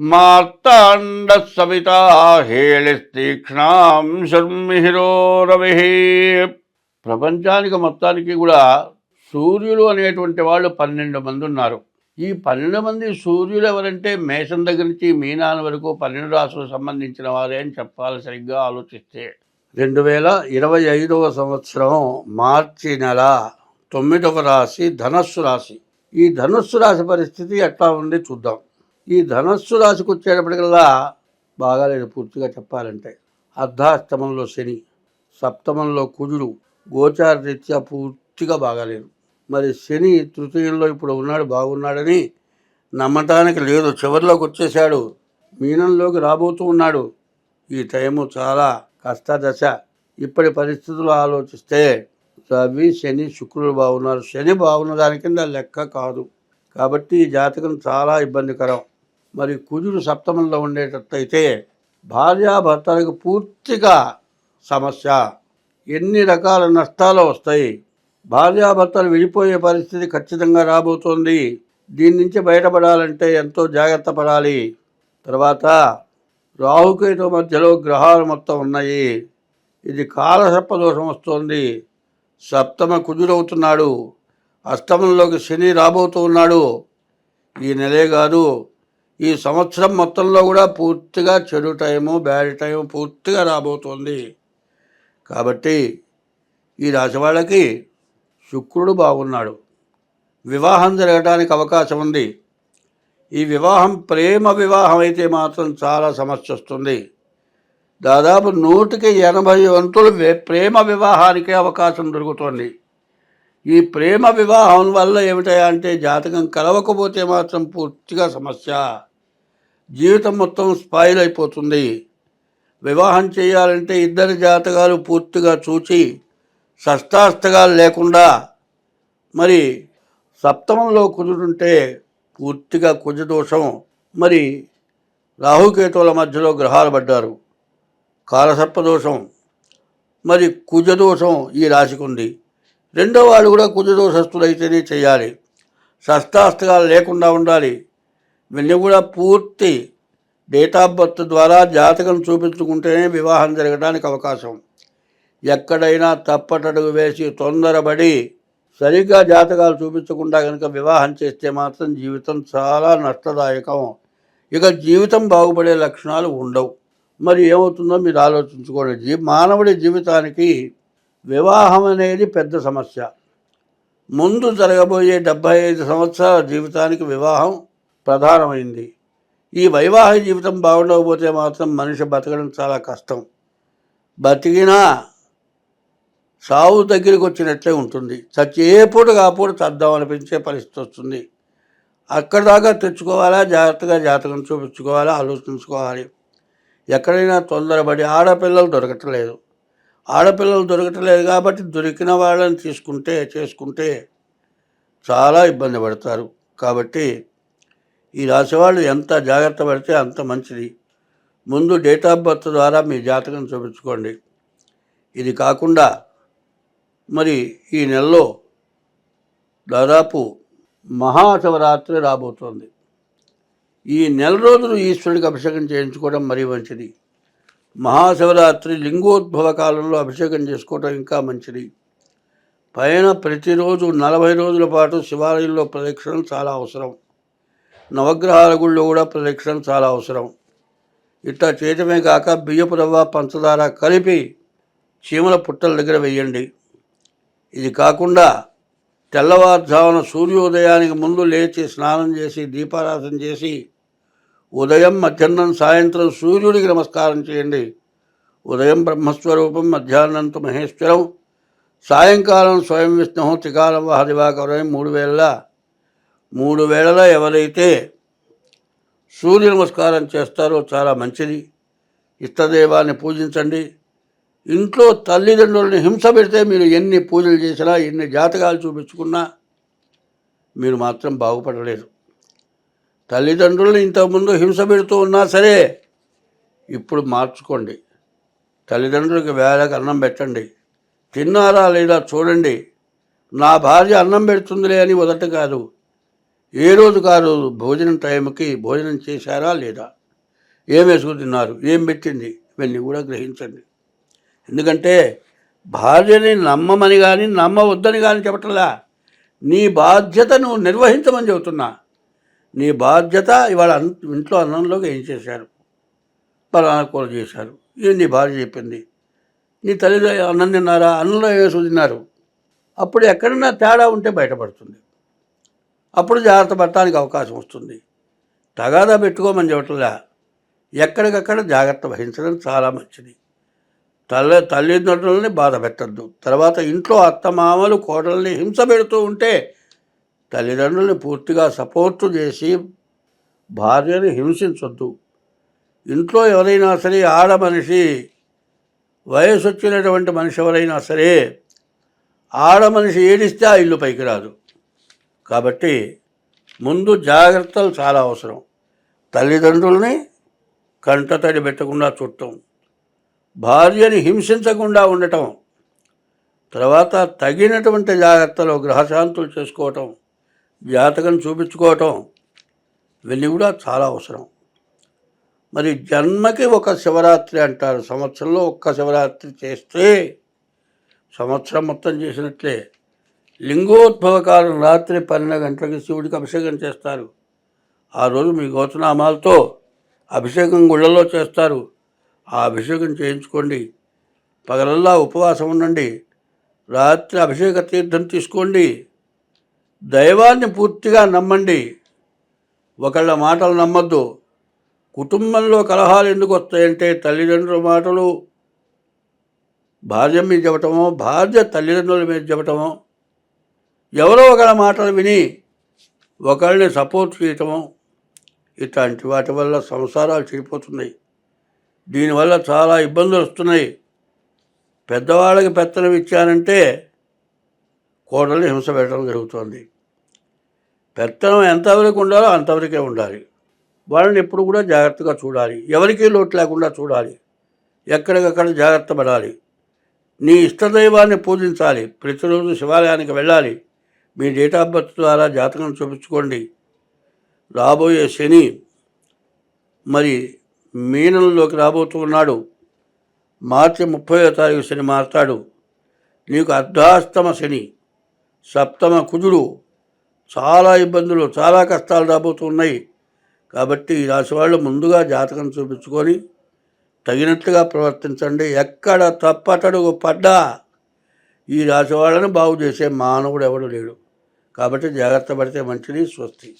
మార్తాండ సవితా హేళిస్తీక్ష్ణాం శర్మిహిరో రవి ప్రపంచానికి మొత్తానికి కూడా సూర్యులు అనేటువంటి వాళ్ళు పన్నెండు మంది ఉన్నారు. ఈ పన్నెండు మంది సూర్యులు ఎవరంటే మేషం దగ్గర నుంచి మీనాన్ వరకు పన్నెండు రాసులకు సంబంధించిన వారే అని చెప్పాలి సరిగ్గా ఆలోచిస్తే. రెండు వేల ఇరవై ఐదవ సంవత్సరం మార్చి నెల తొమ్మిదవ రాశి ధనస్సు రాశి. ఈ ధనుస్సు రాశి పరిస్థితి ఎట్లా ఉంది చూద్దాం. ఈ ధనస్సు రాశికి వచ్చేటప్పటికల్లా బాగాలేదు పూర్తిగా చెప్పాలంటే అర్ధాష్టమంలో శని సప్తమంలో కుజుడు గోచార రీత్యా పూర్తిగా బాగాలేదు మరి శని తృతీయంలో ఇప్పుడు ఉన్నాడు బాగున్నాడని నమ్మటానికి లేదు. చివరిలోకి వచ్చేసాడు మీనంలోకి రాబోతూ ఉన్నాడు. ఈ టైము చాలా కష్టదశ. ఇప్పటి పరిస్థితులు ఆలోచిస్తే రవి శని శుక్రుడు బాగున్నారు. శని బాగున్న దాని కింద లెక్క కాదు. కాబట్టి ఈ జాతకం చాలా ఇబ్బందికరం. మరి కుజుడు సప్తమంలో ఉండేటట్టయితే భార్యాభర్తలకు పూర్తిగా సమస్య. ఎన్ని రకాల నష్టాలు వస్తాయి? భార్యాభర్తలు విడిపోయే పరిస్థితి ఖచ్చితంగా రాబోతోంది. దీని నుంచి బయటపడాలంటే ఎంతో జాగ్రత్త పడాలి. తర్వాత రాహుకేతు మధ్యలో గ్రహాలు మొత్తం ఉన్నాయి. ఇది కాలసర్ప దోషం వస్తోంది. సప్తమ కుజుడవుతున్నాడు. అష్టమంలోకి శని రాబోతూ ఉన్నాడు. ఈ నెలే కాదు ఈ సంవత్సరం మొత్తంలో కూడా పూర్తిగా చెడు టైము బ్యాడ్ టైము పూర్తిగా రాబోతోంది. కాబట్టి ఈ రాశి వాళ్ళకి శుక్రుడు బాగున్నాడు. వివాహం జరగడానికి అవకాశం ఉంది. ఈ వివాహం ప్రేమ వివాహం అయితే మాత్రం చాలా సమస్య వస్తుంది. దాదాపు నూటికి ఎనభై వంతులు వే- ప్రేమ వివాహానికి అవకాశం దొరుకుతుంది. ఈ ప్రేమ వివాహం వల్ల ఏమిటయా అంటే జాతకం కలవకపోతే మాత్రం పూర్తిగా సమస్య. జీవితం మొత్తం స్పాయిల్ అయిపోతుంది. వివాహం చేయాలంటే ఇద్దరి జాతకాలు పూర్తిగా చూచి షష్టాష్టకాలు లేకుండా మరి సప్తమంలో కుజుడుంటే పూర్తిగా కుజదోషం. మరి రాహుకేతువుల మధ్యలో గ్రహాలు పడ్డారు. కాలసర్పదోషం. మరి కుజదోషం ఈ రాశికి ఉంది. రెండో వాళ్ళు కూడా కుజదోషస్తులైతేనే చేయాలి. షష్టాష్టకాలు లేకుండా ఉండాలి. ఇవన్నీ కూడా పూర్తి డేట్ ఆఫ్ బర్త్ ద్వారా జాతకం చూపించుకుంటేనే వివాహం జరగడానికి అవకాశం. ఎక్కడైనా తప్పటడుగు వేసి తొందరపడి సరిగ్గా జాతకాలు చూపించకుండా కనుక వివాహం చేస్తే మాత్రం జీవితం చాలా నష్టదాయకం. ఇక జీవితం బాగుపడే లక్షణాలు ఉండవు. మరి ఏమవుతుందో మీరు ఆలోచించుకోండి. జీ మానవుడి జీవితానికి వివాహం అనేది పెద్ద సమస్య. ముందు జరగబోయే డెబ్భై ఐదు సంవత్సరాల జీవితానికి వివాహం ప్రధానమైంది. ఈ వైవాహిక జీవితం బాగుండకపోతే మాత్రం మనిషి బతకడం చాలా కష్టం. బతికినా సావు దగ్గరికి వచ్చినట్లే ఉంటుంది. చచ్చేపుడు కాపుడు చద్దాం అనిపించే పరిస్థితి వస్తుంది. అక్కడ దాకా తెచ్చుకోవాలా? జాగ్రత్తగా జాతకం చూపించుకోవాలా? ఆలోచించుకోవాలి. ఎక్కడైనా తొందరపడి ఆడపిల్లలు దొరకట్లేదు. ఆడపిల్లలు దొరకట్లేదు కాబట్టి దొరికిన వాళ్ళని తీసుకుంటే చేసుకుంటే చాలా ఇబ్బంది పడతారు. కాబట్టి ఈ రాసేవాళ్ళు ఎంత జాగ్రత్త పడితే అంత మంచిది. ముందు డేట్ ఆఫ్ బర్త్ ద్వారా మీ జాతకం చూపించుకోండి. ఇది కాకుండా మరి ఈ నెలలో దాదాపు మహాశివరాత్రి రాబోతోంది. ఈ నెల రోజులు ఈశ్వరుడికి అభిషేకం చేయించుకోవడం మరీ మంచిది. మహాశివరాత్రి లింగోద్భవ కాలంలో అభిషేకం చేసుకోవటం ఇంకా మంచిది. పైన ప్రతిరోజు నలభై రోజుల పాటు శివాలయంలో ప్రదక్షిణం చాలా అవసరం. నవగ్రహాల గుళ్ళో కూడా ప్రదక్షిణం చాలా అవసరం. ఇట్లా చేయటమే కాక బియ్యపు రవ్వ పంచదార కలిపి చీమల పుట్టల దగ్గర వేయండి. ఇది కాకుండా తెల్లవారుజామున సూర్యోదయానికి ముందు లేచి స్నానం చేసి దీపారాధన చేసి ఉదయం మధ్యాహ్నం సాయంత్రం సూర్యుడికి నమస్కారం చేయండి. ఉదయం బ్రహ్మస్వరూపం మధ్యాహ్నంతో మహేశ్వరం సాయంకాలం స్వయం విష్ణు త్రికాలం వహ మూడు వేళ. మూడు వేళల ఎవరైతే సూర్య నమస్కారం చేస్తారో చాలా మంచిది. ఇష్టదేవాన్ని పూజించండి. ఇంట్లో తల్లిదండ్రులని హింస పెడితే మీరు ఎన్ని పూజలు చేసినా ఎన్ని జాతకాలు చూపించుకున్నా మీరు మాత్రం బాగుపడలేరు. తల్లిదండ్రులను ఇంతకుముందు హింస పెడుతూ ఉన్నా సరే ఇప్పుడు మార్చుకోండి. తల్లిదండ్రులకు వేళకు అన్నం పెట్టండి. తిన్నారా లేదా చూడండి. నా భార్య అన్నం పెడుతుందిలే అని మొదట కాదు. ఏ రోజు కాదు భోజనం టైంకి భోజనం చేశారా లేదా? ఏం వేసుకుని తిన్నారు? ఏం పెట్టింది? ఇవన్నీ కూడా గ్రహించండి. ఎందుకంటే భార్యని నమ్మమని కానీ నమ్మవద్దని కానీ చెప్పట్లా నీ బాధ్యతను నిర్వహించమని చెబుతున్నా. నీ బాధ్యత ఇవాళ అన్- ఇంట్లో అన్నంలోకి ఏం చేశారు? పలానా కూర చేశారు. ఇది నీ భార్య చెప్పింది? నీ తల్లి అన్నం తిన్నారా? అన్నంలో వేసి తిన్నారు? అప్పుడు ఎక్కడన్నా తేడా ఉంటే బయటపడుతుంది. అప్పుడు జాగ్రత్త పడటానికి అవకాశం వస్తుంది. తగాదా పెట్టుకోమని చెప్పట్లా ఎక్కడికక్కడ జాగ్రత్త వహించడం చాలా మంచిది. తల్లి తల్లిదండ్రులని బాధ పెట్టద్దు తర్వాత ఇంట్లో అత్తమామలు కోడల్ని హింస పెడుతూ ఉంటే తల్లిదండ్రుల్ని పూర్తిగా సపోర్టు చేసి భార్యని హింసించొద్దు. ఇంట్లో ఎవరైనా సరే ఆడ మనిషి వయసు వచ్చినటువంటి మనిషి ఎవరైనా సరే ఆడ మనిషి ఏడిస్తే ఆ ఇల్లు పైకి రాదు. కాబట్టి ముందు జాగ్రత్తలు చాలా అవసరం. తల్లిదండ్రుల్ని కంటతడి పెట్టకుండా చూడటం భార్యని హింసించకుండా ఉండటం తర్వాత తగినటువంటి జాగ్రత్తలు గ్రహశాంతులు చేసుకోవటం జాతకం చూపించుకోవటం ఇవన్నీ కూడా చాలా అవసరం. మరి జన్మకి ఒక శివరాత్రి అంటారు. సంవత్సరంలో ఒక్క శివరాత్రి చేస్తే సంవత్సరం మొత్తం చేసినట్లే. లింగోద్భవ కాలం రాత్రి పన్నెండు గంటలకి శివుడికి అభిషేకం చేస్తారు. ఆ రోజు మీ గోచనామాలతో అభిషేకం గుళ్ళలో చేస్తారు. ఆ అభిషేకం చేయించుకోండి. పగలల్లా ఉపవాసం ఉండండి. రాత్రి అభిషేక తీర్థం తీసుకోండి. దైవాన్ని పూర్తిగా నమ్మండి. ఒకళ్ళ మాటలు నమ్మద్దు. కుటుంబంలో కలహాలు ఎందుకు వస్తాయంటే తల్లిదండ్రుల మాటలు. భార్య మీద చెప్పటమో భార్య తల్లిదండ్రుల మీద చెప్పటమో ఎవరో ఒకళ్ళ మాటలు విని ఒకళ్ళని సపోర్ట్ చేయటమో ఇట్లాంటి వాటి వల్ల సంసారాలు చెడిపోతున్నాయి. దీనివల్ల చాలా ఇబ్బందులు వస్తున్నాయి. పెద్దవాళ్ళకి పెత్తనం ఇచ్చానంటే కోడల్ని హింస పెట్టడం జరుగుతుంది. పెత్తనం ఎంతవరకు ఉండాలో అంతవరకే ఉండాలి. వాళ్ళని ఎప్పుడు కూడా జాగ్రత్తగా చూడాలి. ఎవరికీ లోటు లేకుండా చూడాలి. ఎక్కడికక్కడ జాగ్రత్త పడాలి. నీ ఇష్టదైవాన్ని పూజించాలి. ప్రతిరోజు శివాలయానికి వెళ్ళాలి. మీ డేట్ ఆఫ్ బర్త్ ద్వారా జాతకం చూపించుకోండి. రాబోయే శని మరి మీనంలోకి రాబోతున్నాడు మార్చి ముప్పయో తారీఖు శని మారతాడు. నీకు అర్ధాస్తమ శని. సప్తమ కుజుడు చాలా ఇబ్బందులు చాలా కష్టాలు రాబోతున్నాయి. కాబట్టి ఈ రాశి వాళ్ళు ముందుగా జాతకం చూపించుకొని తగినట్లుగా ప్రవర్తించండి. ఎక్కడ తప్పటడుగు పడ్డా ఈ రాశి వాళ్ళని బాగు చేసే మానవుడు ఎవడు లేడు. కాబట్టి జాగ్రత్త పడితే మంచిది స్వస్తి.